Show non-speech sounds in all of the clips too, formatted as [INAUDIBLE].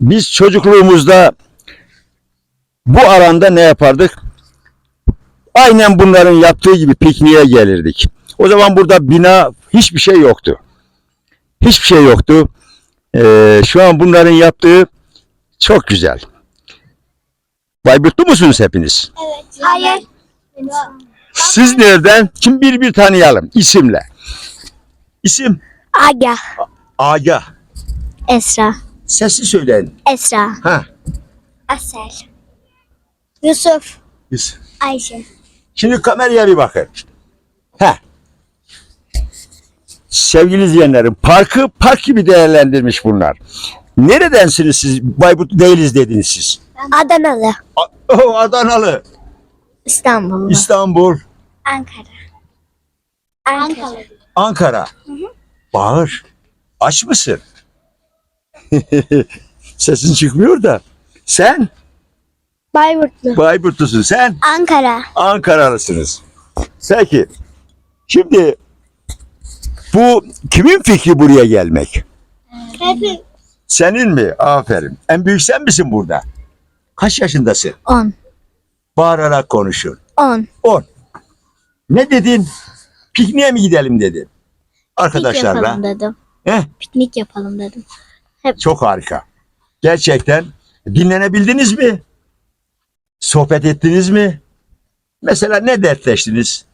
Biz çocukluğumuzda bu alanda ne yapardık? Aynen bunların yaptığı gibi pikniğe gelirdik. O zaman burada bina hiçbir şey yoktu. Hiçbir şey yoktu. Ee, şu an bunların yaptığı çok güzel. Bayburtlu musunuz hepiniz? Hayır. Siz nereden? Kim bir bir tanıyalım isimle. İsim Aga. Aga. Esra. Sesli söyleyin. Esra. Ha. Asel. Yusuf. Biz. Ayşe. Şimdi kameraya bir bakın. Ha. Sevgili izleyenlerim, parkı park gibi değerlendirmiş bunlar. Neredensiniz siz? Bayburt değiliz dediniz siz. Adanalı. A- Oh, Adanalı, İstanbullu. İstanbul, Ankara. Ankara. Ankara. Bağır. Aç mısın? [LAUGHS] Sesin çıkmıyor da. Sen Bayburtlu. Bayburtlusun. Sen Ankara. Ankaralısınız. Peki. Şimdi bu kimin fikri buraya gelmek? Hepim. Senin mi? Aferin. En büyük sen misin burada? Kaç yaşındasın? 10. Bağırarak konuşun. 10. 10. Ne dedin? Pikniğe mi gidelim dedin? Arkadaşlarla. yapalım dedim. Heh, Piknik yapalım dedim. Çok harika. Gerçekten dinlenebildiniz mi? Sohbet ettiniz mi? Mesela ne dertleştiniz?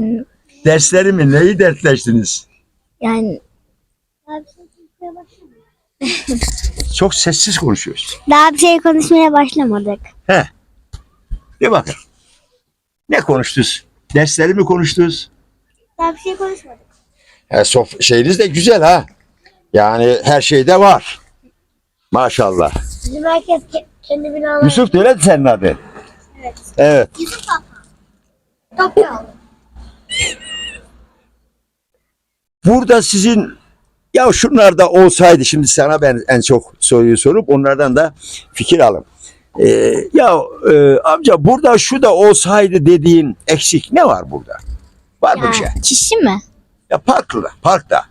Hı. Dersleri mi? Neyi dertleştiniz? Yani [LAUGHS] Çok sessiz konuşuyorsun. daha bir şey konuşmaya başlamadık. He. Bir bakın. Ne konuştunuz? Dersleri mi konuştunuz? Daha bir şey konuşmadık. He, sof şeyiniz de güzel ha. Yani her şeyde var. Maşallah. Bizim herkes kendi binaları. Yusuf öyle senin adın. Evet. Evet. Yusuf Toprak. Burada sizin ya şunlar da olsaydı şimdi sana ben en çok soruyu sorup onlardan da fikir alım. Ee, ya e, amca burada şu da olsaydı dediğin eksik ne var burada? Var mı bir şey? Kişi mi? Ya parkta, parkta.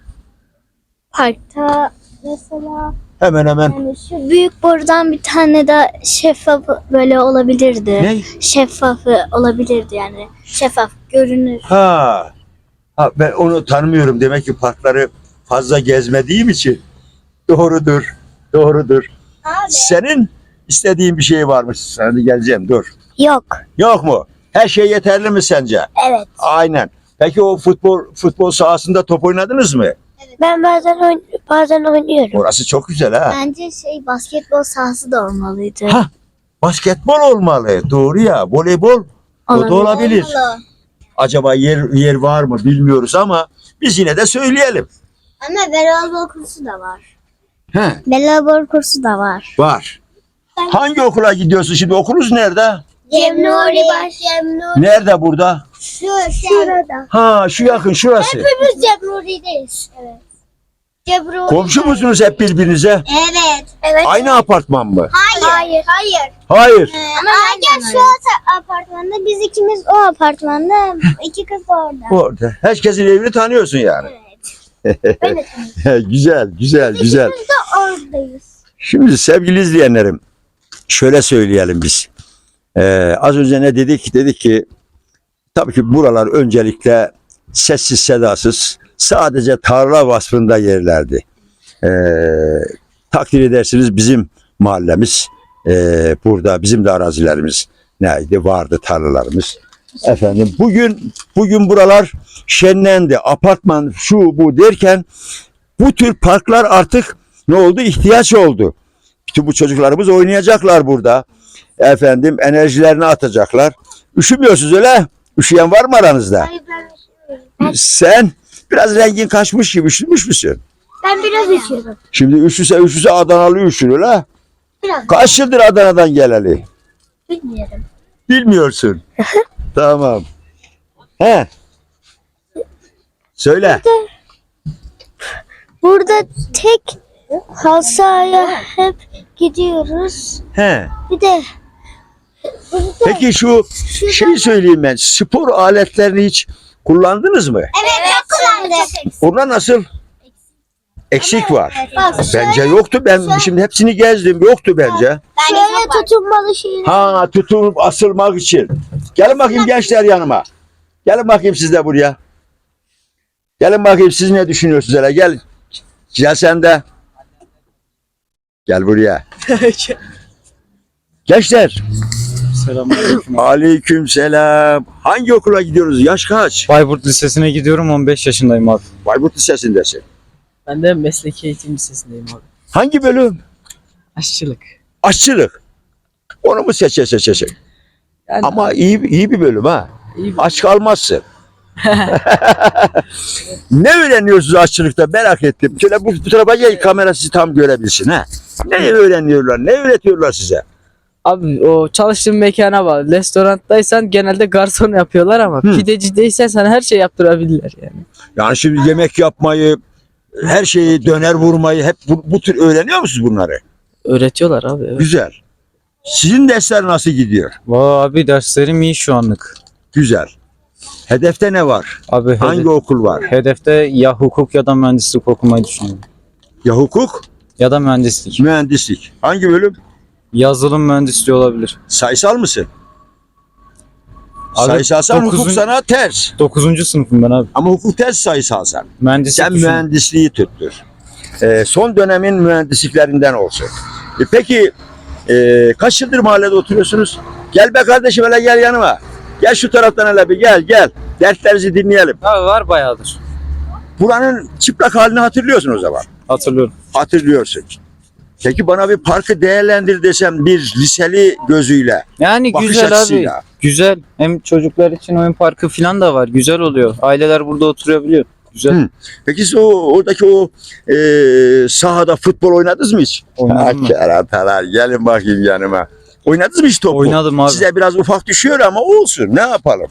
Parkta mesela Hemen hemen yani şu büyük borudan bir tane de şeffaf böyle olabilirdi. ne? Şeffafı olabilirdi yani. Şeffaf görünür. Ha. ha. Ben onu tanımıyorum. Demek ki parkları fazla gezmediğim için. Doğrudur. Doğrudur. Senin istediğin bir şey varmış. Sana da geleceğim. Dur. Yok. Yok mu? Her şey yeterli mi sence? Evet. Aynen. Peki o futbol futbol sahasında top oynadınız mı? Ben bazen oyn- bazen oynuyorum. Orası çok güzel ha. Bence şey basketbol sahası da olmalıydı. Ha. Basketbol olmalı. Doğru ya. Voleybol o da olabilir. Acaba yer yer var mı bilmiyoruz ama biz yine de söyleyelim. Ama voleybol kursu da var. He. Voleybol kursu da var. Var. Hangi okula gidiyorsun şimdi? Okulunuz nerede? Cemnuri baş. Cemnuri. Nerede burada? Şu, şurada. Ha şu yakın şurası. Hepimiz Cemnuri'deyiz. Evet. Cemnuri. Komşu musunuz hep birbirinize? Evet. Evet. Aynı apartman mı? Hayır. Hayır. Hayır. Hayır. Ama herkes şu apartmanda, biz ikimiz o apartmanda, iki kız da orada. Orada. Herkesin evini tanıyorsun yani. Evet. Ben de tanıyorum. [LAUGHS] güzel, güzel, güzel. İkimiz de oradayız. Şimdi sevgili izleyenlerim, şöyle söyleyelim biz. Ee, az önce ne dedik? Dedik ki tabii ki buralar öncelikle sessiz sedasız sadece tarla vasfında yerlerdi. Ee, takdir edersiniz bizim mahallemiz ee, burada bizim de arazilerimiz neydi vardı tarlalarımız. Efendim bugün bugün buralar şenlendi. Apartman şu bu derken bu tür parklar artık ne oldu? İhtiyaç oldu. Bütün bu çocuklarımız oynayacaklar burada. Efendim enerjilerini atacaklar. Üşümüyorsunuz öyle? Üşüyen var mı aranızda? Hayır ben Sen biraz rengin kaçmış gibi üşümüş müsün? Ben biraz üşüyorum. Şimdi üşüse üşüse Adanalı üşür öyle. Biraz. Kaç yıldır Adana'dan geleli? Bilmiyorum. Bilmiyorsun. [LAUGHS] tamam. He. Söyle. Burada tek halı sahaya hep gidiyoruz. He. Bir de Peki şu şeyi söyleyeyim ben. Spor aletlerini hiç kullandınız mı? Evet, çok kullandık. Onlar nasıl? Eksik var. Bence yoktu. Ben şimdi hepsini gezdim. Yoktu bence. şöyle tutunmalı şeyler. Ha tutunup asılmak için. Gelin bakayım gençler yanıma. Gelin bakayım siz de buraya. Gelin bakayım siz ne düşünüyorsunuz hele gel. Gel sen de. Gel buraya. [LAUGHS] Gençler. Selamünaleyküm. [COUGHS] Aleyküm selam. Hangi okula gidiyoruz? Yaş kaç? Bayburt Lisesi'ne gidiyorum 15 yaşındayım abi. Bayburt Lisesi'ndesin. Ben de mesleki eğitim lisesindeyim abi. Hangi bölüm? Aşçılık. Aşçılık. Onu mu seçe seçecek? Yani Ama iyi iyi bir bölüm ha. iyi bir- Aç kalmazsın. [LAUGHS] ne öğreniyorsunuz aşçılıkta merak ettim. Şöyle bu, bu tarafa gel kamera sizi tam görebilsin ha. Ne öğreniyorlar? Ne öğretiyorlar size? Abi o çalıştığın mekana bağlı. Restorandaysan genelde garson yapıyorlar ama Hı. pidecideysen sana her şey yaptırabilirler yani. Yani şimdi yemek yapmayı, her şeyi döner vurmayı hep bu, bu tür öğreniyor musunuz bunları? Öğretiyorlar abi. evet. Güzel. Sizin dersler nasıl gidiyor? Vay abi derslerim iyi şu anlık. Güzel. Hedefte ne var? Abi Hangi hedef- okul var? hedefte ya hukuk ya da mühendislik okumayı düşünüyorum. Ya hukuk, Ya da mühendislik. mühendislik. Hangi bölüm? Yazılım mühendisliği olabilir. Sayısal mısın? Abi, Sayısalsan hukuk dokuzun- sana ters. 9. sınıfım ben abi. Ama hukuk ters sayısalsan. Mühendislik Sen düşün- mühendisliği tuttur. Ee, son dönemin mühendisliklerinden olsun. E, peki e, kaç yıldır mahallede oturuyorsunuz? Gel be kardeşim hele gel yanıma. Gel şu taraftan hele bir gel gel. Dertlerinizi dinleyelim. Abi var bayağıdır. Buranın çıplak halini hatırlıyorsun o zaman. Hatırlıyorum. Hatırlıyorsun. Peki bana bir parkı değerlendir desem bir liseli gözüyle, Yani bakış güzel abi. açısıyla. Güzel. Hem çocuklar için oyun parkı falan da var. Güzel oluyor. Aileler burada oturabiliyor. Güzel. Hı. Peki siz o oradaki o e, sahada futbol oynadınız mı hiç? Oynadım? Keratalar gelin bakayım yanıma. Oynadınız mı hiç topu? Oynadım abi. Size biraz ufak düşüyor ama olsun ne yapalım?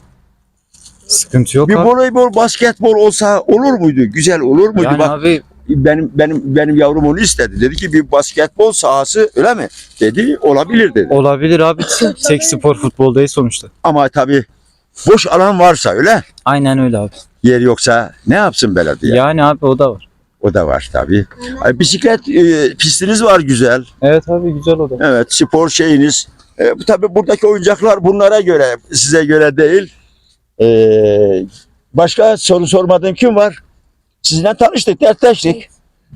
Sıkıntı yok bir abi. voleybol, basketbol olsa olur muydu? Güzel olur muydu? Yani Bak abi benim benim benim yavrum onu istedi. Dedi ki bir basketbol sahası öyle mi? Dedi olabilir dedi. olabilir abi. Tek spor futbol değil sonuçta. Ama tabii boş alan varsa öyle Aynen öyle abi. yer yoksa ne yapsın belediye? Yani abi o da var. O da var tabii. Ay, bisiklet e, pistiniz var güzel. Evet abi güzel o da. Evet spor şeyiniz. E, tabii buradaki oyuncaklar bunlara göre size göre değil. E, başka soru sormadığım kim var? Sizinle tanıştık, dertleştik.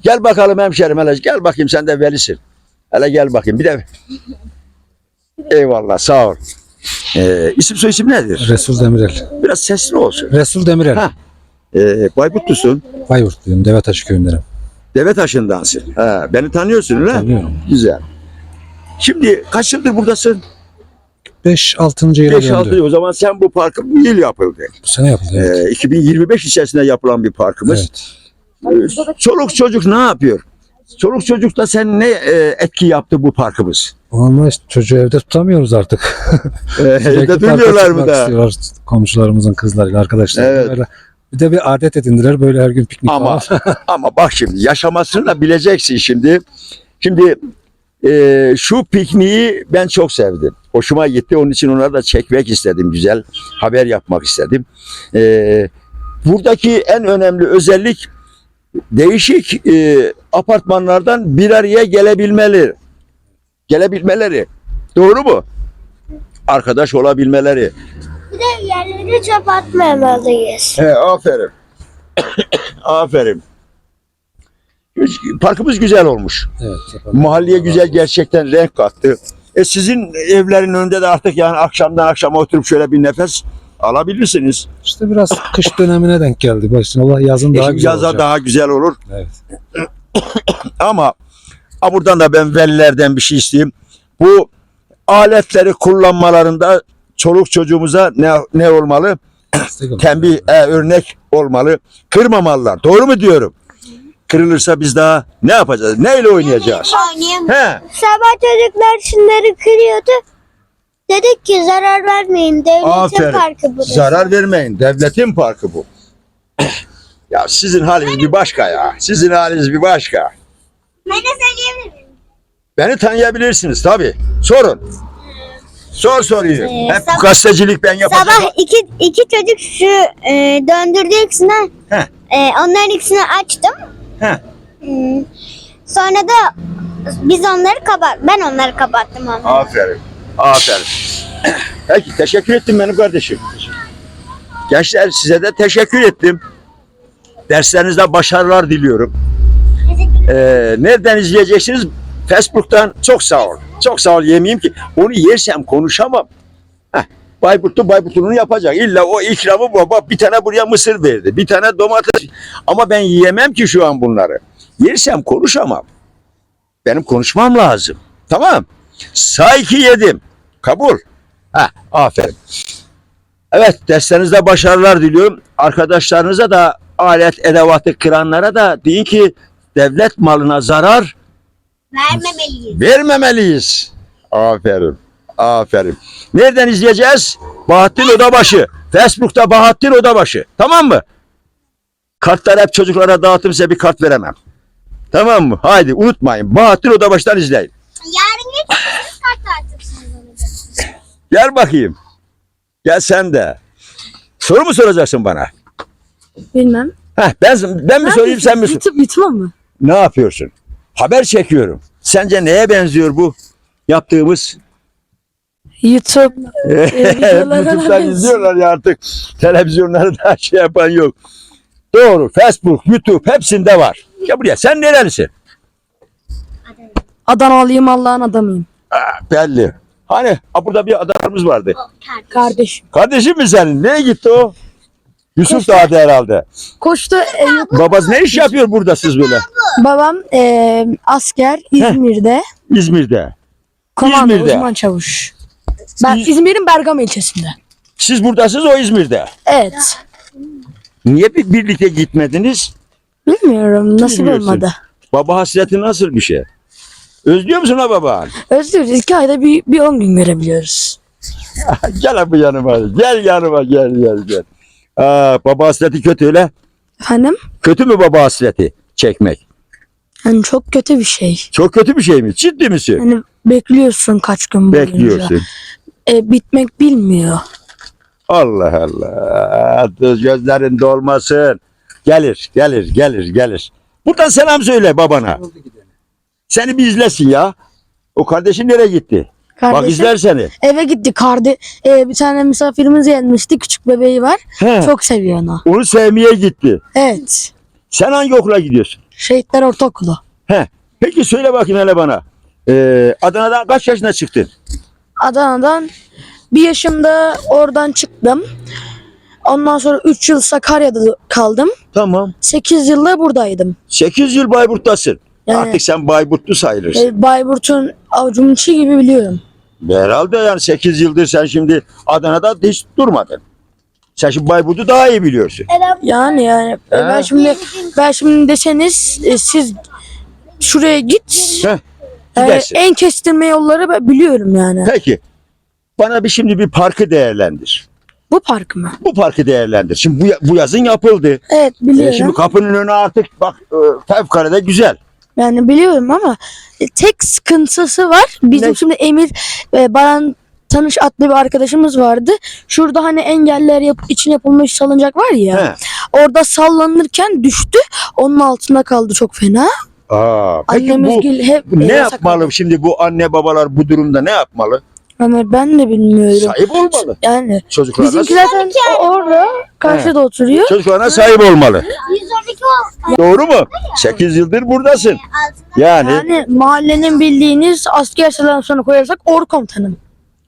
Gel bakalım hemşerim hele gel bakayım sen de velisin. Hele gel bakayım bir de. [LAUGHS] Eyvallah sağ ol. E, isim soy isim nedir? Resul Demirel. Biraz sesli olsun. Resul Demirel. Ha. E, Bayburtlusun. Bayburtluyum. Devetaşı köyündenim. Deve taşındansın. Ha, beni tanıyorsun öyle? Tanıyorum. Güzel. Şimdi kaç yıldır buradasın? 5-6. yıla 5-6 döndü. yıl. O zaman sen bu parkın bu yıl yapıldı. Bu sene yapıldı. Evet. Ee, 2025 içerisinde yapılan bir parkımız. evet. Ee, Çoluk çocuk ne yapıyor? Çoluk çocukta sen ne e, etki yaptı bu parkımız? Ama işte çocuğu evde tutamıyoruz artık. [LAUGHS] Ee, Sürekli evde duymuyorlar mı çıkmak da? istiyorlar komşularımızın kızlarıyla arkadaşlarıyla. Evet. Böyle. Bir de bir adet edindiler böyle her gün piknik Ama falan. [LAUGHS] ama bak şimdi yaşamasını da bileceksin şimdi. Şimdi e, şu pikniği ben çok sevdim. Hoşuma gitti. Onun için onları da çekmek istedim. Güzel haber yapmak istedim. E, buradaki en önemli özellik değişik e, apartmanlardan bir araya gelebilmeleri. Gelebilmeleri. Doğru mu? Arkadaş olabilmeleri. Bir de yerleri çöp atmamalıyız. He, aferin. [COUGHS] aferin. Parkımız güzel olmuş. evet. Mahalleye güzel gerçekten renk kattı. E sizin evlerin önünde de artık yani akşamdan akşama oturup şöyle bir nefes alabilirsiniz. İşte biraz kış dönemine denk geldi. Şimdi Allah yazın E daha şimdi güzel yaza olacak. daha güzel olur. Evet. [COUGHS] Ama ha buradan da ben velilerden bir şey isteyeyim. Bu aletleri kullanmalarında çoluk çocuğumuza ne ne olmalı? Tembih, e, örnek olmalı. Kırmamalılar. Doğru mu diyorum? Kırılırsa biz daha ne yapacağız? Neyle oynayacağız? He. Sabah çocuklar şunları kırıyordu. Dedik ki zarar vermeyin. Devletin Aferin. parkı burası. Zarar vermeyin. Devletin parkı bu. [CLEARS THROAT] ya sizin haliniz bir başka ya. Sizin haliniz bir başka. Ben de söyleyebilir miyim? Beni tanıyabilirsiniz tabii. Sorun. Sor soruyu. Ee, Hep sabah- gazetecilik ben yapacağım. Sabah iki, iki çocuk şu e, döndürdüğü ikisine Heh. e, onların ikisini açtım. Heh. Hmm. Sonra da biz onları kapat. Ben onları kapattım onları. Aferin. Aferin. [COUGHS] Peki teşekkür ettim benim kardeşim. Gençler size de teşekkür ettim. Derslerinizde başarılar diliyorum. Ee, nereden izleyeceksiniz? Facebook'tan çok sağ ol. Çok sağ ol yemeyeyim ki. Onu yersem konuşamam. Heh, Bayburtlu Bayburtlu'nu yapacak. İlla o ikramı baba bir tane buraya mısır verdi. Bir tane domates. Ama ben yiyemem ki şu an bunları. Yersem konuşamam. Benim konuşmam lazım. Tamam. Say ki yedim. Kabul. Ha, aferin. Evet derslerinizde başarılar diliyorum. Arkadaşlarınıza da alet edevatı kıranlara da deyin ki devlet malına zarar Vermemeliyiz. vermemeliyiz. Aferin. Aferin. Nereden izleyeceğiz? Bahattin Odabaşı. Facebook'ta Bahattin Odabaşı. Tamam mı? Kartlar hep çocuklara dağıtım size bir kart veremem. Tamam mı? Haydi unutmayın. Bahattin Odabaşı'dan izleyin. Yarın geçeceğiz kart dağıtırsınız onu. Gel bakayım. Gel sen de. Soru mu soracaksın bana? Bilmem. Heh, ben, ben mi sorayım sen mi sor? YouTube, YouTube mı? Ne yapıyorsun? Haber çekiyorum. Sence neye benziyor bu yaptığımız? YouTube. [LAUGHS] YouTube'dan benziyor. izliyorlar ya artık. Televizyonları da [LAUGHS] şey yapan yok. Doğru. Facebook, YouTube hepsinde var. Ya buraya sen nerelisin? Adanalıyım Allah'ın adamıyım. Aa, belli. Hani ha, burada bir adamımız vardı. Kardeşim. Kardeşim mi senin? Nereye gitti o? Yusuf Dağ'da herhalde. Koç'ta e, Babası ne iş yapıyor burada siz böyle? babam e, asker İzmir'de. İzmir'de. Komando İzmir'de. uzman çavuş. Ben İz- İzmir'in Bergama ilçesinde. Siz buradasınız o İzmir'de. Evet. Niye bir birlikte gitmediniz? Bilmiyorum nasip Bilmiyorsun. olmadı. Baba hasreti nasıl bir şey? Özlüyor musun ha baban? Özlüyoruz. İki ayda bir, bir on gün görebiliyoruz. [LAUGHS] gel abi yanıma. Gel yanıma gel gel gel. Aa, baba hasreti kötü öyle. Efendim? Kötü mü baba hasreti çekmek? Yani çok kötü bir şey. Çok kötü bir şey mi? Ciddi misin? Yani bekliyorsun kaç gün boyunca. Bekliyorsun. E, bitmek bilmiyor. Allah Allah. Göz gözlerin dolmasın. Gelir, gelir, gelir, gelir. Buradan selam söyle babana. Seni bir izlesin ya. O kardeşin nereye gitti? Bak Kardeşim izler seni. eve gitti. Karde e, bir tane misafirimiz gelmişti. Küçük bebeği var. He, Çok seviyor onu. Onu sevmeye gitti. Evet. Sen hangi okula gidiyorsun? Şehitler Ortaokulu. He. Peki söyle bakayım hele bana. Ee, Adana'dan kaç yaşına çıktın? Adana'dan bir yaşımda oradan çıktım. Ondan sonra 3 yıl Sakarya'da kaldım. Tamam. 8 yılda buradaydım. 8 yıl Bayburt'tasın. Yani Artık sen Bayburtlu sayılırsın. e, Bayburt'un avucumun içi gibi biliyorum. Herhalde yani 8 yıldır sen şimdi Adana'da hiç durmadın. Sen şimdi Bayburt'u daha iyi biliyorsun. Yani yani e, ben şimdi ben şimdi deseniz e, siz şuraya git. Heh, e, gidersin. en kestirme yolları ben biliyorum yani. Peki. Bana bir şimdi bir parkı değerlendir. Bu park mı? Bu parkı değerlendir. Şimdi bu, bu yazın yapıldı. Evet E, biliyorum. şimdi kapının önü artık bak e, fevkalade güzel. Yani biliyorum ama e, tek sıkıntısı var. Bizim Ne? şimdi Emir e, Baran Tanış adlı bir arkadaşımız vardı. Şurada hani engeller yap için yapılmış salıncak var ya. He. Orada sallanırken düştü. Onun altında kaldı çok fena. Aa, peki Annemiz bu hep ne e, yapmalı şimdi bu anne babalar bu durumda ne yapmalı? Ama ben de bilmiyorum. Sahip olmalı. Yani Çocuklarına, bizimki zaten orada karşıda oturuyor. çocuklarına sahip olmalı. 112 olsun. Doğru mu? 8 yıldır buradasın. Altında Yani Yani mahallenin bildiğiniz asker selam sonra koyarsak or komutanım.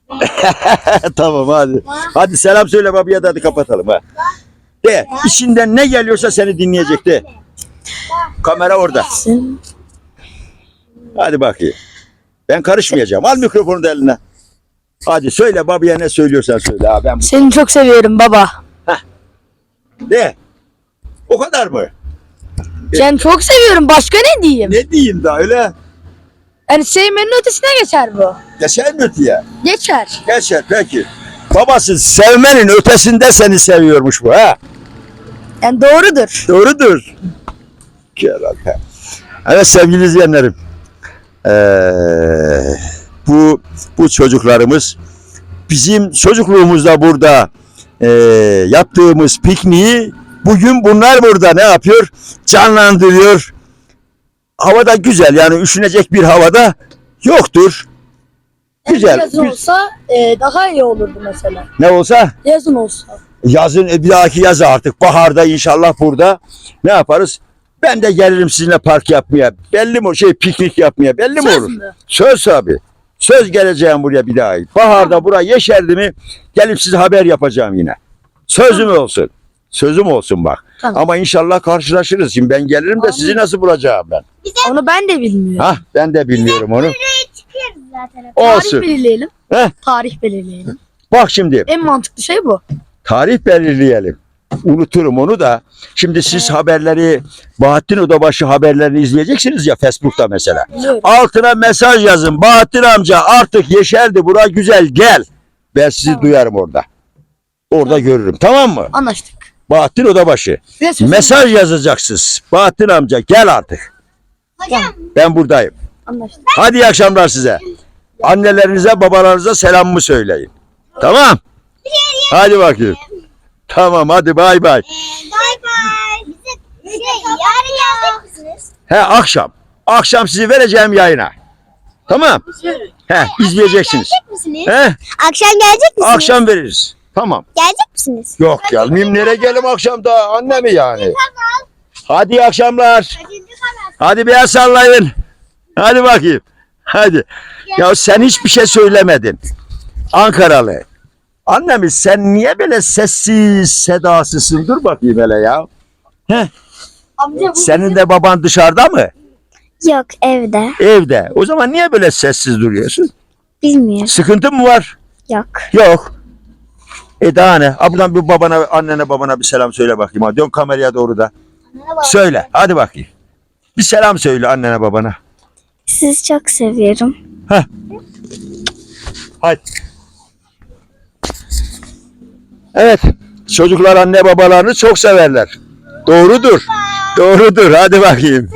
[LAUGHS] tamam hadi. Hadi selam söyle babaya da hadi kapatalım ha. De içinden ne geliyorsa seni dinleyecek de. Kamera orada. Hadi bakayım. Ben karışmayacağım. Al mikrofonu da eline. Hadi söyle babaya ne söylüyorsan söyle. Ha, ben Seni çok seviyorum baba. de. O kadar mı? Seni çok seviyorum. Başka ne diyeyim? Ne diyeyim daha öyle? Yani sevmenin ötesine geçer bu. Geçer mi öteye? Geçer. Geçer peki. Babası sevmenin ötesinde seni seviyormuş bu ha. Yani doğrudur. Doğrudur. Herhalde. Evet sevgili izleyenlerim. Ee, bu bu çocuklarımız bizim çocukluğumuzda burada ee, yaptığımız pikniği bugün bunlar burada ne yapıyor? Canlandırıyor. Havada güzel yani üşünecek bir havada yoktur. Güzel. Yazın olsa e, daha iyi olurdu mesela. Ne olsa Yazın olsa. yazın e, bir dahaki yaz artık baharda inşallah burada ne yaparız? Ben de gelirim sizinle park yapmaya. Belli mi o şey piknik yapmaya belli mi Söz olur? mü? Söz abi. Söz geleceğim buraya bir daha. Baharda bura yeşerdi mi gelip size haber yapacağım yine. Sözüm olsun. Sözüm olsun bak. Tamam. Ama inşallah karşılaşırız. Şimdi ben gelirim de sizi nasıl bulacağım ben? Onu ben de bilmiyorum. Ha ben de bilmiyorum onu. Çıkıyoruz zaten. Olsun. Tarih belirleyelim. Heh. Tarih belirleyelim. Bak şimdi En mantıklı şey bu. tarih belirleyelim. Unuturum onu da. Şimdi siz haberleri Bahattin Odabaşı haberlerini izleyeceksiniz ya Facebook'ta mesela. Biliyorum. Altına mesaj yazın. Bahattin amca artık yeşerdi bura güzel gel. Ben sizi Tamam. duyarım orada. Orada görürüm. Tamam mı? Anlaştık. Bahattin Odabaşı. Mesaj yazacaksınız. Bahattin amca gel artık. Hocam Ben buradayım. Anlaştık. Hadi iyi akşamlar size. Annelerinize babalarınıza selamımı söyleyin. Tamam. Hadi bakayım. Tamam hadi bay bay. bay bay. Bize şey, yarın gelecek misiniz? He akşam. Akşam sizi vereceğim yayına. Tamam. He izleyeceksiniz. Gelecek misiniz? He Akşam gelecek misiniz? akşam veririz. Tamam. Gelecek misiniz? Yok gelmeyeyim nereye gelim akşamda anne mi yani? Hadi iyi akşamlar. Hadi bir el sallayın. Hadi bakayım. Hadi. Ya sen hiçbir şey söylemedin. Ankaralı. Annemiz sen niye böyle sessiz sedasızsın? Dur bakayım hele ya. Amca bu Senin de baban dışarıda mı? Yok evde. Evde. O zaman niye böyle sessiz duruyorsun? Bilmiyorum. Sıkıntı mı var? Yok. Yok. E daha ne? Ha buradan bir babana, annene babana bir selam söyle bakayım. Ha. Dön kameraya doğru da. Söyle. Hadi bakayım. Bir selam söyle annene babana. Sizi çok seviyorum. Hadi. Evet. Çocuklar anne babalarını çok severler. Doğrudur. Doğrudur. Hadi bakayım.